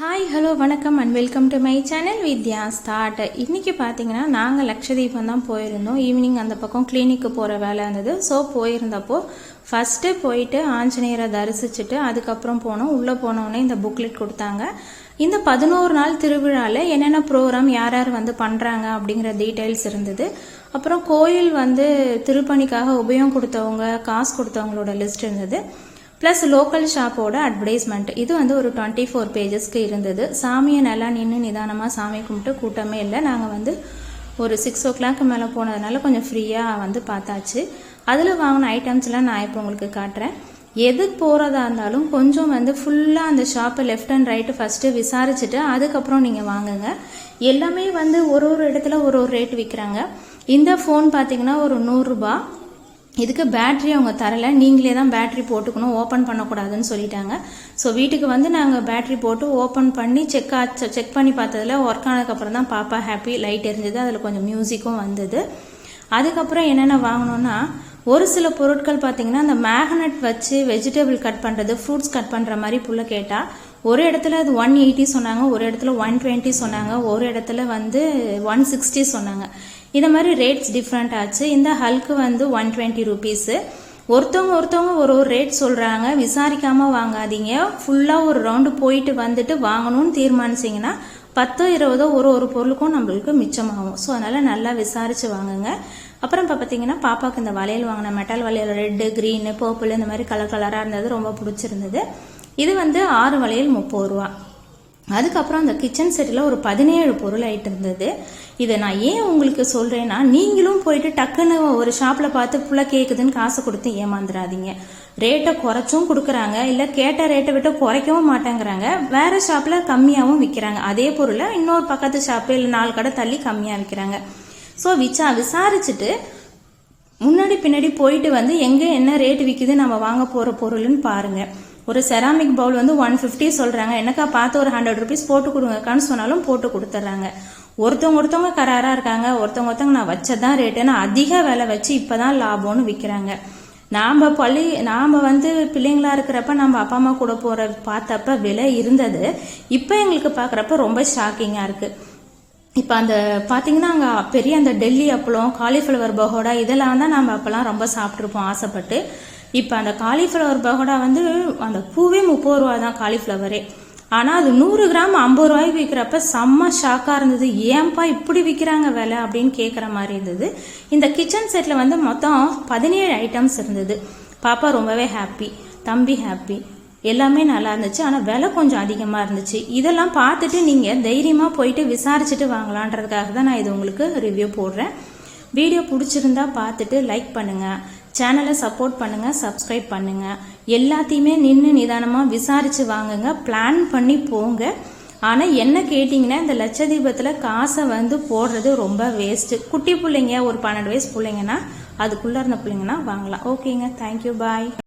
Hi hello வணக்கம் and welcome to my channel Vidya start இன்றைக்கி பார்த்தீங்கன்னா நாங்கள் லக்ஷதீபம் தான் போயிருந்தோம். ஈவினிங் அந்த பக்கம் கிளினிக்கு போகிற வேலை இருந்தது. ஸோ போயிருந்தப்போ ஃபஸ்ட்டு போயிட்டு ஆஞ்சநேயரை தரிசிச்சுட்டு அதுக்கப்புறம் போனோம். உள்ளே போனோடனே இந்த புக்லெட் கொடுத்தாங்க. இந்த பதினோரு நாள் திருவிழாவில் என்னென்ன ப்ரோக்ராம் யார் யார் வந்து பண்ணுறாங்க அப்படிங்கிற டீட்டெயில்ஸ் இருந்தது. அப்புறம் கோயில் வந்து திருப்பணிக்காக உபயோகம் கொடுத்தவங்க காசு கொடுத்தவங்களோட லிஸ்ட் இருந்தது. ப்ளஸ் லோக்கல் ஷாப்போட அட்வர்டைஸ்மெண்ட் இது வந்து ஒரு டுவெண்ட்டி ஃபோர் பேஜஸ்க்கு இருந்தது. சாமியை நல்லா நின்று நிதானமாக சாமி கும்பிட்டு கூட்டமே இல்லை. நாங்கள் வந்து ஒரு சிக்ஸ் ஓ கிளாக் மேலே போனதுனால கொஞ்சம் ஃப்ரீயாக வந்து பார்த்தாச்சு. அதில் வாங்கின ஐட்டம்ஸ்லாம் நான் இப்போ உங்களுக்கு காட்டுறேன். எது போகிறதா இருந்தாலும் கொஞ்சம் வந்து ஃபுல்லாக அந்த ஷாப்பை லெஃப்ட் அண்ட் ரைட்டு ஃபஸ்ட்டு விசாரிச்சுட்டு அதுக்கப்புறம் நீங்கள் வாங்குங்க. எல்லாமே வந்து ஒரு ஒரு இடத்துல ஒரு ஒரு ரேட் விற்கிறாங்க இந்த ஃபோன் பார்த்தீங்கன்னா ஒரு நூறுரூபா இதுக்கு பேட்ரி அவங்க தரலை. நீங்களே தான் பேட்ரி போட்டுக்கணும் ஓப்பன் பண்ணக்கூடாதுன்னு சொல்லிட்டாங்க. ஸோ வீட்டுக்கு வந்து நாங்கள் பேட்ரி போட்டு ஓப்பன் பண்ணி செக் ஆச்சு செக் பண்ணி பார்த்ததில் ஒர்க் ஆனதுக்கப்புறம் தான் பாப்பா ஹாப்பி லைட் எரிஞ்சது. அதில் கொஞ்சம் மியூசிக்கும் வந்தது. அதுக்கப்புறம் என்னென்ன வாங்கினோன்னா ஒரு சில பொருட்கள் பார்த்தீங்கன்னா அந்த மேக்னெட் வச்சு வெஜிடபிள் கட் பண்ணுறது ஃப்ரூட்ஸ் கட் பண்ணுற மாதிரி புள்ள கேட்டால் ஒரு இடத்துல அது ஒன் எயிட்டி சொன்னாங்க ஒரு இடத்துல ஒன் டுவெண்ட்டி சொன்னாங்க ஒரு இடத்துல வந்து ஒன் சிக்ஸ்டி சொன்னாங்க. இந்த மாதிரி ரேட்ஸ் டிஃப்ரெண்ட் ஆச்சு. இந்த ஹல்க்கு வந்து ஒன் டுவெண்ட்டி ருபீஸு ஒருத்தவங்க ஒருத்தவங்க ஒரு ஒரு ரேட் சொல்கிறாங்க விசாரிக்காமல் வாங்காதீங்க. ஃபுல்லாக ஒரு ரவுண்டு போயிட்டு வந்துட்டு வாங்கணும்னு தீர்மானிச்சிங்கன்னா பத்தோ இருபதோ ஒரு ஒரு பொருளுக்கும் நம்மளுக்கு மிச்சமாகும். ஸோ அதனால் நல்லா விசாரித்து வாங்குங்க. அப்புறம் இப்போ பார்த்தீங்கன்னா பாப்பாவுக்கு இந்த வளையல் வாங்கின மெட்டல் வளையல் ரெட்டு க்ரீனு பர்பிள் இந்த மாதிரி கலர் கலராக இருந்தது. ரொம்ப பிடிச்சிருந்தது. இது வந்து ஆறு வளையல் முப்பது ரூபா. அதுக்கப்புறம் அந்த கிச்சன் செட்டில் ஒரு பதினேழு பொருள் ஆகிட்டு இருந்தது. இதை நான் ஏன் உங்களுக்கு சொல்கிறேன்னா நீங்களும் போயிட்டு டக்குன்னு ஒரு ஷாப்பில் பார்த்து புள்ள கேட்குதுன்னு காசு கொடுத்து ஏமாந்துடாதீங்க ரேட்டை குறைச்சும் கொடுக்குறாங்க. இல்லை கேட்ட ரேட்டை விட்டு குறைக்கவும் மாட்டேங்கிறாங்க. வேறு ஷாப்பில் கம்மியாகவும் விற்கிறாங்க அதே பொருளை இன்னொரு பக்கத்து ஷாப்பு இல்லை நாலு கடை தள்ளி கம்மியாக விற்கிறாங்க ஸோ விச்சா விசாரிச்சுட்டு முன்னாடி பின்னாடி போயிட்டு வந்து எங்கே என்ன ரேட்டு விற்கிது நம்ம வாங்க போகிற பொருள்னு பாருங்கள் ஒரு செராமிக் பவுல் வந்து ஒன் ஃபிஃப்டி சொல்கிறாங்க என்னக்கா பார்த்து ஒரு ஹண்ட்ரட் ருபீஸ் போட்டு கொடுங்கக்கான்னு சொன்னாலும் போட்டு கொடுத்துட்றாங்க ஒருத்தவங்க ஒருத்தவங்க கராராக இருக்காங்க. ஒருத்தவங்க ஒருத்தவங்க நான் வச்சதான் ரேட்டுன்னு அதிக விலை வச்சு இப்போ தான் லாபம்னு விற்கிறாங்க நாம் பள்ளி நாம் வந்து பிள்ளைங்களா இருக்கிறப்ப நம்ம அப்பா அம்மா கூட போகிற பார்த்தப்ப விலை இருந்தது. இப்போ எங்களுக்கு பார்க்குறப்ப ரொம்ப ஷாக்கிங்காக இருக்குது இப்போ அந்த பார்த்தீங்கன்னா அங்கே பெரிய அந்த டெல்லி அப்பளம் காலிஃப்ளவர் பகோடா இதெல்லாம் தான் நம்ம அப்போல்லாம் ரொம்ப சாப்பிட்ருப்போம் ஆசைப்பட்டு. இப்போ அந்த காலிஃப்ளவர் பகோடா வந்து அந்த பூவே முப்பது ரூபா தான் காலிஃப்ளவரே ஆனால் அது நூறு கிராம் ஐம்பது ரூபாய்க்கு விற்கிறப்ப செம்ம ஷாக்காக இருந்தது. ஏன்பா இப்படி விற்கிறாங்க விலை அப்படின்னு கேட்குற மாதிரி இருந்தது. இந்த கிச்சன் செட்டில் வந்து மொத்தம் பதினேழு ஐட்டம்ஸ் இருந்தது. பாப்பா ரொம்பவே ஹாப்பி தம்பி ஹாப்பி எல்லாமே நல்லா இருந்துச்சு. ஆனால் விலை கொஞ்சம் அதிகமாக இருந்துச்சு. இதெல்லாம் பார்த்துட்டு நீங்கள் தைரியமாக போயிட்டு விசாரிச்சுட்டு வாங்கலான்றதுக்காக தான் நான் இது உங்களுக்கு ரிவ்யூ போடுறேன். வீடியோ பிடிச்சிருந்தா பார்த்துட்டு லைக் பண்ணுங்கள் சேனலை சப்போர்ட் பண்ணுங்கள் சப்ஸ்கிரைப் பண்ணுங்கள் எல்லாத்தையுமே நின்று நிதானமாக விசாரித்து வாங்குங்க பிளான் பண்ணி போங்க. ஆனால் என்ன கேட்டிங்கன்னா இந்த லட்சதீபத்தில் காசை வந்து போடுறது ரொம்ப வேஸ்ட்டு குட்டி பிள்ளைங்க ஒரு பன்னெண்டு வயசு பிள்ளைங்கன்னா அதுக்குள்ளே இருந்த பிள்ளைங்கன்னா வாங்கலாம். ஓகேங்க தேங்க்யூ பாய்